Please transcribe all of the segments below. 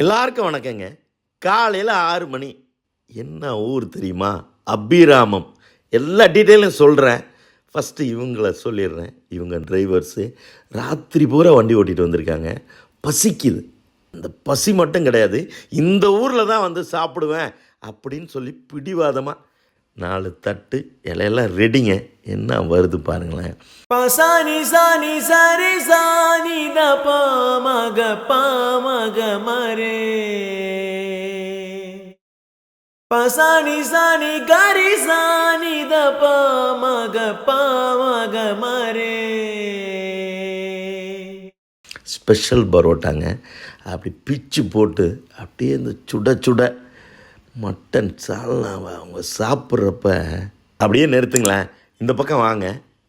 எல்லாருக்கும் வணக்கங்க. காலையில் ஆறு மணி. என்ன ஊர் தெரியுமா? அபிராமம். எல்லா டீட்டெயிலும் சொல்கிறேன் ஃபஸ்ட்டு இவங்கள சொல்லிடுறேன். இவங்க டிரைவர்ஸு ராத்திரி பூரா வண்டி ஓட்டிகிட்டு வந்திருக்காங்க. பசிக்குது. இந்த பசி மட்டும் கிடையாது. இந்த ஊரில் தான் வந்து சாப்பிடுவேன் அப்படின்னு சொல்லி பிடிவாதமாக நாலு தட்டு இலையெல்லாம் ரெடிங்க. என்ன வருது பாருங்களேன். பசானி சானி சரி சானி த பாமக பாமக மரே பசானி சானி கரி சானி த பாமக பாமக மரே ஸ்பெஷல் பரோட்டாங்க. அப்படி பிச்சு போட்டு அப்படியே இந்த சுட சுட மட்டன் சால்னாவை அவங்க சாப்பிட்றப்ப அப்படியே நிறுத்துங்களேன். இந்த பக்கம் வாங்க.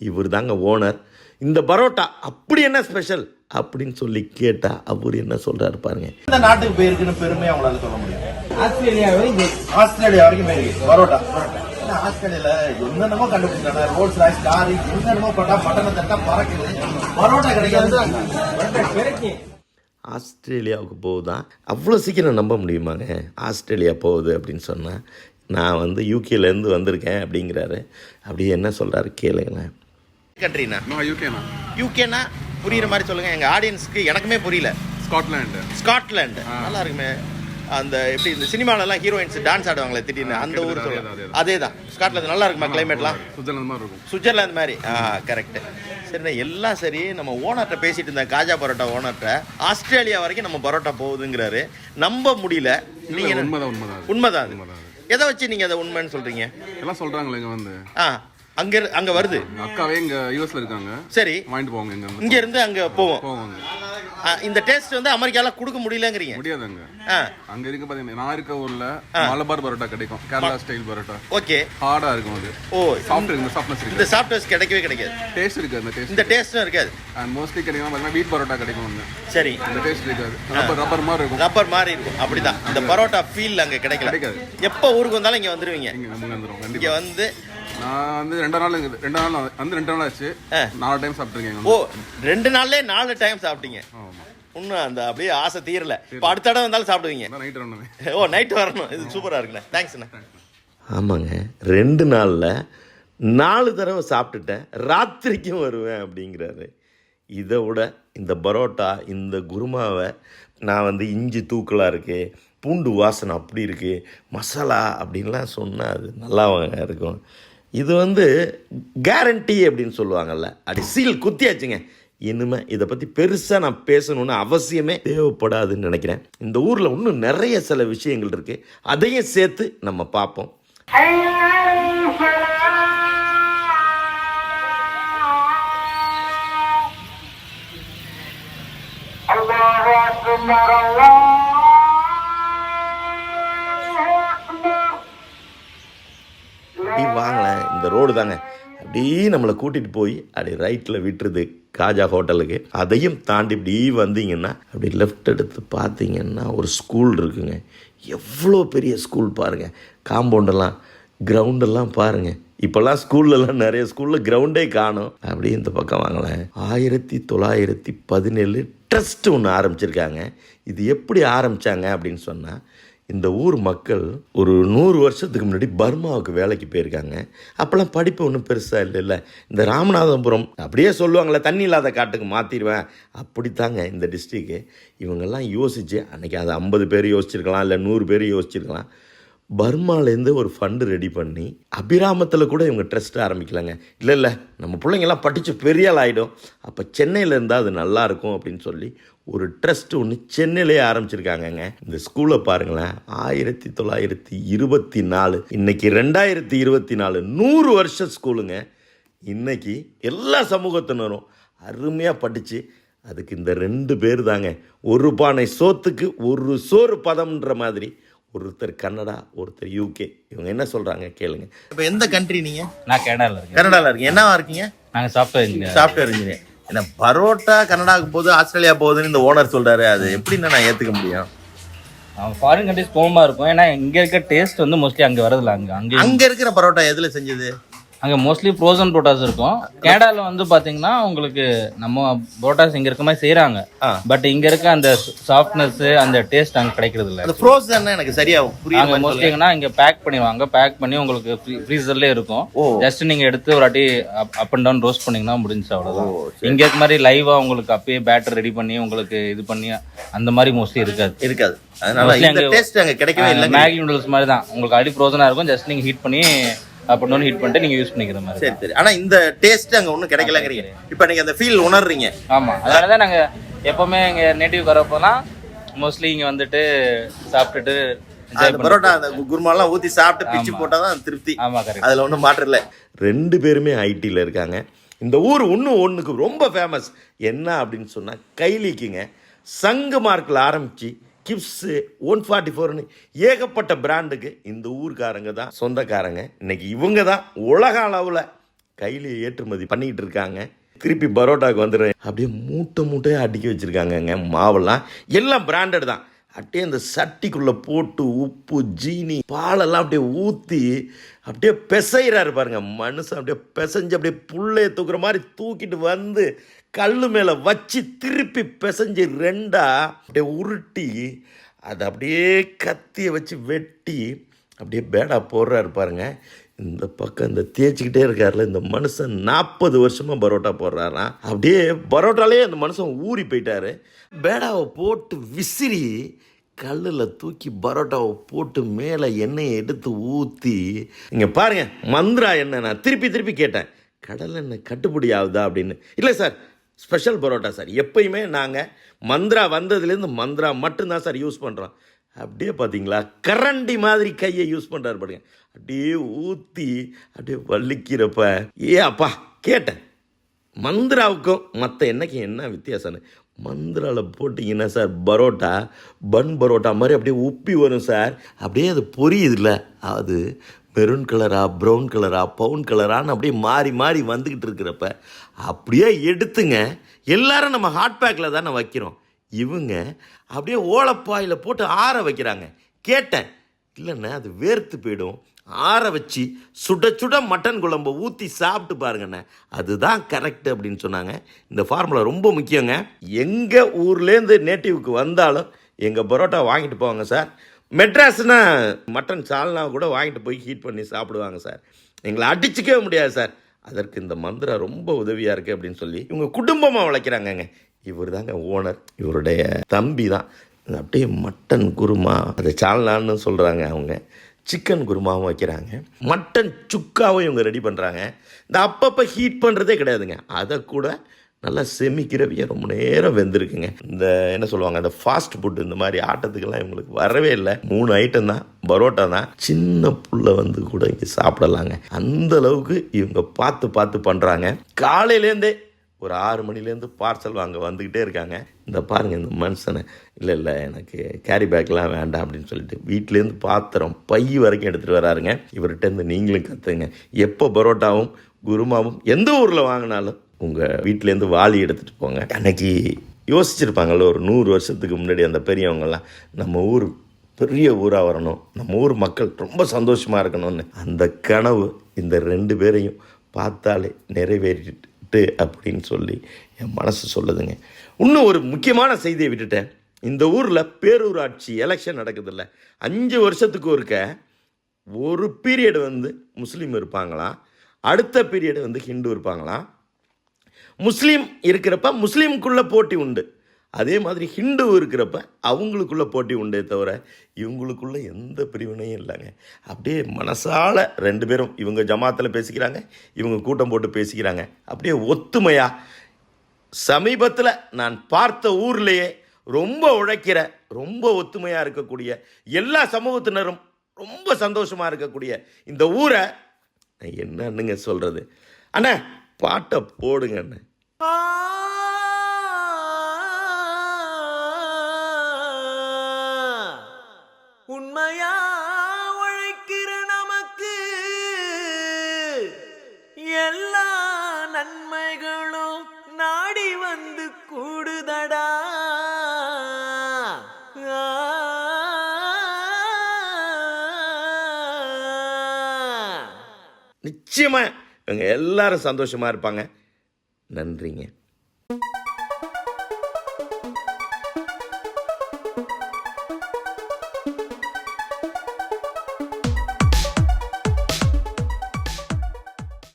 இவர் தாங்க ஓனர். இந்த பரோட்டா அப்படி என்ன ஸ்பெஷல் அப்படின்னு சொல்லி கேட்டால் அவர் என்ன சொல்கிறாரு பாருங்க. எந்த நாட்டுக்கு போயிருக்குன்னு பெருமையா உங்களால சொல்ல முடியும்? ஆஸ்திரேலியா வரைக்கும் ஆஸ்திரேலியா வரைக்கும் போயிருக்கு. பரோட்டா. ஆஸ்திரேலியால என்னென்னமோ கண்டுபிடிச்சாங்க ரோல்ஸ் ராய்ஸ் கார் என்னென்னமோ போட்டா பட்டணம் தட்டா பறக்குது. பரோட்டா கிடைக்காது. ஆஸ்திரேலியாவுக்கு போகுதான் அவ்வளோ சீக்கிரம் நம்ப முடியுமாங்க? ஆஸ்திரேலியா போகுது அப்படின்னு சொன்னேன் நான் வந்து யூகேலேருந்து வந்திருக்கேன் அப்படிங்கிறாரு. அப்படியே என்ன சொல்கிறாரு கேளுங்களேன். கண்ட்ரிண்ணா நோ யூகேனா யூகேனா புரியுற மாதிரி சொல்லுங்கள் எங்கள் ஆடியன்ஸ்க்கு எனக்குமே புரியல. ஸ்காட்லாண்டு ஸ்காட்லாண்டு நல்லா இருக்குமே. அந்த எப்படி இந்த சினிமாலலாம் ஹீரோயின்ஸ் டான்ஸ் ஆடுவாங்களே திடீர்னு அந்த ஊர் தான், அதே தான். ஸ்காட்லாந்து நல்லா இருக்குமா கிளைமேட்லாம் சுவிட்சர்லாந்து மாதிரி இருக்கும். சுவிட்சர்லாந்து மாதிரி. ஆ கரெக்ட் சரிண்ணா எல்லாம் சரி. நம்ம ஓனர்கிட்ட பேசிட்டு இருந்தேன் காஜா பரோட்டா ஓனர்கிட்ட ஆஸ்திரேலியா வரைக்கும் நம்ம பரோட்டா போகுதுங்கிறாரு. நம்ப முடியல. இல்ல, நீங்க என்ன- உண்மைதான் உண்மைதான். உண்மைதான். எதை வச்சு நீங்க அதை உண்மைன்னு சொல்றீங்க? எல்லாம் சொல்றாங்களே இங்க வந்து. ஆ. அங்க அங்க வருது. அக்காவே இங்க யூஎஸ்ல இருக்காங்க. சரி. வாங்கிட்டு போவாங்க இங்க இங்க இருந்து அங்க போவோம். போவாங்க. இந்த டேஸ்ட் வந்து அமெரிக்கால கொடுக்க முடியலங்கிறீங்க. முடியாது அங்க இருக்க பாத்தீங்கன்னா நான் இருக்க ஊர்ல மலபார் பரோட்டா கிடைக்கும். கேரளா ஸ்டைல் பரோட்டா. ஓகே. ஹார்டா இருக்கும் அது. ஓ சாஃப்ட் இருக்கு சாஃப்ட்னஸ் இந்த இருக்கு சாஃப்ட்வேர்ஸ் கிடைக்கவே கிடைக்காது. டேஸ்ட் இருக்கு அந்த டேஸ்ட் இந்த டேஸ்ட்டும் இருக்காது. அண்ட் மோஸ்ட்லி கிடைக்கும் பாத்தீங்கன்னா வீட் பரோட்டா கிடைக்கும் அங்க. சரி. அந்த டேஸ்ட் இருக்காது. ரப்பர் ரப்பர் மாதிரி இருக்கும். ரப்பர் மாதிரி இருக்கும். அப்படிதான். இந்த பரோட்டா ஃபீல் அங்க கிடைக்கல. கிடைக்காது. எப்போ ஊருக்கு வந்தாலும் இங்க வந்துருவீங்க. இங்க நம்ம வந்துரும் இங்க வந்து நான் வந்து ரெண்டு நாள் ரெண்டு நாள் வந்து ரெண்டு நாள் ஆச்சு. நாலு டைம் சாப்பிட்டுருக்கேன் ஓ ரெண்டு நாள்லயே நாலு டைம் சாப்பிட்டீங்க. இன்னும் அந்த அப்படியே ஆசை தீரல. இப்போ அடுத்த தடவை வந்தாலும் சாப்பிடுவீங்க. நைட் ரெண்டு ஓ நைட் வரணும். இது சூப்பராக இருக்குண்ணே. தேங்க்ஸ்ண்ணே ஆமாங்க. ரெண்டு நாளில் நாலு தடவை சாப்பிட்டுட்டேன். ராத்திரிக்கும் வருவேன் அப்படிங்கிறாரு. இதை விட இந்த பரோட்டா இந்த குருமாவை நான் வந்து இஞ்சி தூக்கலாக இருக்கு பூண்டு வாசனை அப்படி இருக்கு மசாலா அப்படின்லாம் சொன்னால் அது நல்லா இருக்கும். இது வந்து கேரண்டி அப்படின்னு சொல்லுவாங்கல்ல. அப்படி சீல் குத்தியாச்சுங்க. இனிமே இதை பற்றி பெருசாக நான் பேசணும்னு அவசியமே தேவைப்படாதுன்னு நினைக்கிறேன். இந்த ஊரில் இன்னும் நிறைய சில விஷயங்கள் இருக்குது அதையும் சேர்த்து நம்ம பார்ப்போம். நம்மளை கூட்டிகிட்டு போய் அப்படி ரைட்டில் விட்டுருது காஜா ஹோட்டலுக்கு. அதையும் தாண்டி இப்படி வந்தீங்கன்னா அப்படி லெஃப்ட் எடுத்து பார்த்தீங்கன்னா ஒரு ஸ்கூல் இருக்குங்க. எவ்வளோ பெரிய ஸ்கூல் பாருங்கள் காம்பவுண்டெல்லாம் கிரவுண்டெல்லாம் பாருங்கள் இப்போல்லாம் ஸ்கூல்லலாம் நிறைய ஸ்கூலில் கிரவுண்டே காணும். அப்படியே இந்த பக்கம் வாங்களேன். ஆயிரத்தி தொள்ளாயிரத்தி பதினேழு ட்ரஸ்ட் ஒன்று ஆரம்பிச்சிருக்காங்க. இது எப்படி ஆரம்பித்தாங்க அப்படின்னு சொன்னால் இந்த ஊர் மக்கள் ஒரு நூறு வருஷத்துக்கு முன்னாடி பர்மாவுக்கு வேலைக்கு போயிருக்காங்க. அப்போல்லாம் படிப்பு ஒன்றும் பெருசாக இல்லைல்ல. இந்த ராமநாதபுரம் அப்படியே சொல்லுவாங்களே தண்ணி இல்லாத காட்டுக்கு மாற்றிடுவேன் அப்படித்தாங்க இந்த டிஸ்ட்ரிக்கு இவங்கெல்லாம் யோசிச்சு அன்றைக்கி அது ஐம்பது பேர் யோசிச்சிருக்கலாம் இல்லை நூறு பேர் யோசிச்சிருக்கலாம். பர்மாலேருந்து ஒரு ஃபண்டு ரெடி பண்ணி அபிராமத்தில் கூட இவங்க ட்ரஸ்ட் ஆரம்பிக்கலாங்க. இல்லை இல்லை நம்ம பிள்ளைங்கெல்லாம் படித்து பெரிய ஆள் ஆகிடும் அப்போ சென்னையில் இருந்தால் அது நல்லாயிருக்கும் அப்படின்னு சொல்லி ஒரு ட்ரஸ்ட் ஒன்று சென்னையிலேயே ஆரம்பிச்சிருக்காங்கங்க. இந்த ஸ்கூலை பாருங்களேன் ஆயிரத்தி தொள்ளாயிரத்தி இருபத்தி நாலு இன்னைக்கு ரெண்டாயிரத்தி இருபத்தி நாலு நூறு வருஷ ஸ்கூலுங்க. இன்னைக்கு எல்லா சமூகத்தினரும் அருமையாக படித்து அதுக்கு இந்த ரெண்டு பேர் தாங்க ஒரு பானை சோத்துக்கு ஒரு சோறு பதம்ன்ற மாதிரி ஒருத்தர் கன்னடா ஒருத்தர் யூகே இவங்க என்ன சொல்கிறாங்க கேளுங்க. இப்போ எந்த கண்ட்ரி நீங்கள் நான் கனடாவில் இருக்கேன். கனடாவில் இருக்கீங்க. என்னவா இருக்கீங்க? நாங்கள் சாஃப்ட்வேர் இன்ஜினியர் சாஃப்ட்வேர் இன்ஜினியர் என்ன பரோட்டா கனடாவுக்கு போகுது ஆஸ்திரேலியா போகுதுன்னு இந்த ஓனர் சொல்றாரு. அது எப்படின்னு நான் ஏத்துக்க முடியும்? ஃபாரின் கண்ட்ரிஸ் போகுமா இருக்கும். ஏன்னா இங்கே இருக்க டேஸ்ட் வந்து மோஸ்ட்லி அங்கே வரதில்ல அங்கே அங்கே அங்க இருக்கிற பரோட்டா எதுல செஞ்சது? அங்கே மோஸ்ட்லி ஃப்ரோசன் புரோட்டாஸ் இருக்கும். கனடாவில் வந்து பார்த்தீங்கன்னா உங்களுக்கு நம்ம புரோட்டாஸ் இங்கே இருக்க மாதிரி செய்கிறாங்க ஆ. பட் இங்கே இருக்க அந்த சாஃப்ட்னஸ் அந்த டேஸ்ட் அங்கே கிடைக்கிறது இல்லை. ஃப்ரோசன் எனக்கு சரியா புரியுற அங்கே மாதிரி சொல்லுங்க. மோஸ்ட்லிங்கன்னா இங்கே பேக் பண்ணிடுவாங்க. பேக் பண்ணி உங்களுக்கு ஃப்ரீசர்லேயே இருக்கும். ஜஸ்ட் நீங்கள் எடுத்து ஒரு வாட்டி அப் அண்ட் டவுன் ரோஸ்ட் பண்ணிங்கன்னா முடிஞ்சு அவ்வளோதான் இங்கே இருக்க மாதிரி லைவாக உங்களுக்கு அப்பயே பேட்டர் ரெடி பண்ணி உங்களுக்கு இது பண்ணி அந்த மாதிரி மோஸ்ட்லி இருக்காது. இருக்காது. அதனால டேஸ்ட் அங்க கிடைக்கவே இல்லை மேகி நூடுல்ஸ் மாதிரி தான். உங்களுக்கு அடி ஃப்ரோசனாக இருக்கும். ஜஸ்ட் நீங்கள் ஹீட் பண்ணி அப் அண்ட் டவுன் ஹீட் பண்ணிட்டு நீங்கள் யூஸ் பண்ணிக்கிற மாதிரி சரி சரி. ஆனா இந்த டேஸ்ட் அங்க ஒண்ணும் கிடைக்கலங்கிறீங்க. இப்போ நீங்க அந்த ஃபீல் உணர்றீங்க. ஆமா அதனால தான் நாங்க எப்பவுமே எங்க நேட்டிவ் வரப்போலாம் மோஸ்ட்லி இங்க வந்துட்டு சாப்பிட்டுட்டு அந்த பரோட்டா அந்த குருமாலாம் ஊத்தி சாப்பிட்டு பிச்சு ஆமா. போட்டாதான் திருப்தி. ஆமா கரெக்ட் அதுல ஒன்றும் மாற்றம் இல்லை. ரெண்டு பேருமே ஐடியில் இருக்காங்க. இந்த ஊர் ஒன்று ஒன்றுக்கு ரொம்ப ஃபேமஸ் என்ன அப்படின்னு சொன்னால் கைலிக்குங்க. சங்கு மார்க்கில் ஆரம்பித்து கிப்ஸு ஒன் ஃபார்ட்டி ஃபோர்னு ஏகப்பட்ட பிராண்டுக்கு இந்த ஊர்க்காரங்க தான் சொந்தக்காரங்க. இன்னைக்கு இவங்க தான் உலக அளவில் கையில் ஏற்றுமதி பண்ணிக்கிட்டு இருக்காங்க. திருப்பி பரோட்டாவுக்கு வந்துடுறேன். அப்படியே மூட்டை மூட்டையாக அடுக்கி வச்சுருக்காங்கங்க. மாவெல்லாம் எல்லாம் பிராண்டட் தான். அப்படியே அந்த சட்டிக்குள்ளே போட்டு உப்பு ஜீனி பாலெல்லாம் அப்படியே ஊற்றி அப்படியே பிசைகிறாரு பாருங்க. மனுஷன் அப்படியே பிசைஞ்சு அப்படியே புள்ளைய தூக்குற மாதிரி தூக்கிட்டு வந்து கல் மேலே வச்சு திருப்பி பிசைஞ்சு ரெண்டா அப்படியே உருட்டி அதை அப்படியே கத்தியை வச்சு வெட்டி அப்படியே பேடா போடுறாரு பாருங்க. இந்த பக்கம் இந்த தேய்ச்சிக்கிட்டே இருக்காருல இந்த மனுஷன் நாற்பது வருஷமாக பரோட்டா போடுறாராம். அப்படியே பரோட்டாலே அந்த மனுஷன் ஊறி போயிட்டாரு. பேடாவை போட்டு விசிறி கல்லில் தூக்கி பரோட்டாவை போட்டு மேலே எண்ணெயை எடுத்து ஊற்றி இங்கே பாருங்க மந்த்ரா எண்ணெய் நான் திருப்பி திருப்பி கேட்டேன். கடல் எண்ணெய் கட்டுப்படி ஆகுதா அப்படின்னு. இல்லை சார் ஸ்பெஷல் பரோட்டா சார். எப்பயுமே நாங்கள் மந்த்ரா வந்ததுலேருந்து மந்த்ரா மட்டும்தான் சார் யூஸ் பண்ணுறோம் அப்படியே பார்த்தீங்களா கரண்டி மாதிரி கையை யூஸ் பண்ணுறாரு பாருங்க. அப்படியே ஊற்றி அப்படியே வலிக்கிறப்ப ஏ அப்பா கேட்டேன். மந்த்ராவுக்கும் மற்ற என்னைக்கும் என்ன வித்தியாசம்னு. மந்த்ராவில் போட்டிங்கன்னா சார் பரோட்டா பன் பரோட்டா மாதிரி அப்படியே உப்பி வரும் சார். அப்படியே அது பொரியுதுல்ல. அது மெரூன் கலரா ப்ரௌன் கலரா பவுன் கலரான்னு அப்படியே மாறி மாறி வந்துக்கிட்டு இருக்கிறப்ப அப்படியே எடுத்துங்க. எல்லாரும் நம்ம ஹாட் பேக்கில் தானே வைக்கிறோம். இவங்க அப்படியே ஓலப்பாயில் போட்டு ஆற வைக்கிறாங்க. கேட்டேன். இல்லைண்ணே அது வேர்த்து போயிடும். ஆற வச்சு சுட சுட மட்டன் குழம்பை ஊற்றி சாப்பிட்டு பாருங்கண்ணே. அதுதான் கரெக்ட் அப்படின்னு சொன்னாங்க. இந்த ஃபார்முலா ரொம்ப முக்கியங்க. எங்கள் ஊர்லேருந்து நேட்டிவ்க்கு வந்தாலும் எங்கள் பரோட்டா வாங்கிட்டு போவாங்க சார். மெட்ராஸ்னா மட்டன் சால்னா கூட வாங்கிட்டு போய் ஹீட் பண்ணி சாப்பிடுவாங்க சார் எங்களை அடிச்சுக்கவே முடியாது சார் அதற்கு இந்த மந்திரா ரொம்ப உதவியாக இருக்குது அப்படின்னு சொல்லி இவங்க குடும்பமாக வளர்க்குறாங்கங்க இவர் தாங்க ஓனர் இவருடைய தம்பி தான் அப்படியே மட்டன் குருமா அதை சால்னான்னு சொல்கிறாங்க அவங்க. சிக்கன் குருமாவும் வைக்கிறாங்க. மட்டன் சுக்காவும் இவங்க ரெடி பண்ணுறாங்க இந்த அப்பப்போ ஹீட் பண்ணுறதே கிடையாதுங்க. அதை கூட நல்லா செமிக்கிறவங்க ரொம்ப நேரம் வெந்திருக்குங்க. இந்த என்ன சொல்லுவாங்க இந்த ஃபாஸ்ட் ஃபுட் இந்த மாதிரி ஆட்டத்துக்கெல்லாம் இவங்களுக்கு வரவே இல்லை. மூணு ஐட்டம் தான் பரோட்டா தான். சின்ன புள்ள வந்து கூட இங்கே சாப்பிடலாங்க. அந்த அளவுக்கு இவங்க பார்த்து பார்த்து பண்ணுறாங்க காலையிலேருந்தே ஒரு ஆறு மணிலேருந்து பார்சல் வாங்க வந்துக்கிட்டே இருக்காங்க. இந்த பாருங்க இந்த மனுஷனை. இல்லை இல்லை எனக்கு கேரி பேக்லாம் வேண்டாம் அப்படின்னு சொல்லிட்டு வீட்டிலேருந்து பாத்திரம் பை வரைக்கும் எடுத்துகிட்டு வராருங்க. இவர்கிட்டருந்து நீங்களும் கற்றுங்க எப்போ பரோட்டாவும் குருமாவும் எந்த ஊரில் வாங்கினாலும் உங்கள் வீட்டிலேருந்து வாளி எடுத்துகிட்டு போங்க. அன்னைக்கு யோசிச்சிருப்பாங்கல்ல ஒரு நூறு வருஷத்துக்கு முன்னாடி அந்த பெரியவங்கெல்லாம் நம்ம ஊர் பெரிய ஊராக வரணும் நம்ம ஊர் மக்கள் ரொம்ப சந்தோஷமாக இருக்கணும்னு. அந்த கனவு இந்த ரெண்டு பேரையும் பார்த்தாலே நிறைவேறிட்டு அப்படின்னு சொல்லி என் மனசு சொல்லுதுங்க. இன்னும் ஒரு முக்கியமான செய்தியை விட்டுட்டேன். இந்த ஊரில் பேரூராட்சி எலெக்ஷன் நடக்குதுல்ல. அஞ்சு வருஷத்துக்கு ஒருக்க ஒரு பீரியடு வந்து முஸ்லீம் இருப்பாங்களாம் அடுத்த பீரியடு வந்து ஹிந்து இருப்பாங்களாம் முஸ்லீம் இருக்கிறப்ப முஸ்லீமுக்குள்ளே போட்டி உண்டு. அதே மாதிரி ஹிந்து இருக்கிறப்ப அவங்களுக்குள்ளே போட்டி உண்டே தவிர இவங்களுக்குள்ள எந்த பிரிவினையும் இல்லைங்க. அப்படியே மனசால் ரெண்டு பேரும் இவங்க ஜமாத்தில் பேசிக்கிறாங்க இவங்க கூட்டம் போட்டு பேசிக்கிறாங்க. அப்படியே ஒத்துமையாக சமீபத்தில் நான் பார்த்த ஊர்லேயே ரொம்ப உழைக்கிற ரொம்ப ஒத்துமையாக இருக்கக்கூடிய எல்லா சமூகத்தினரும் ரொம்ப சந்தோஷமாக இருக்கக்கூடிய இந்த ஊரை என்னன்னுங்க சொல்கிறது அண்ணா பாட்டை போடுங்கண்ணே உண்மையா உழைக்கிற நமக்கு எல்லா நன்மைகளும் நாடி வந்து கூடுதடா நிச்சயமா இவங்க எல்லாரும் சந்தோஷமாக இருப்பாங்க நன்றிங்க.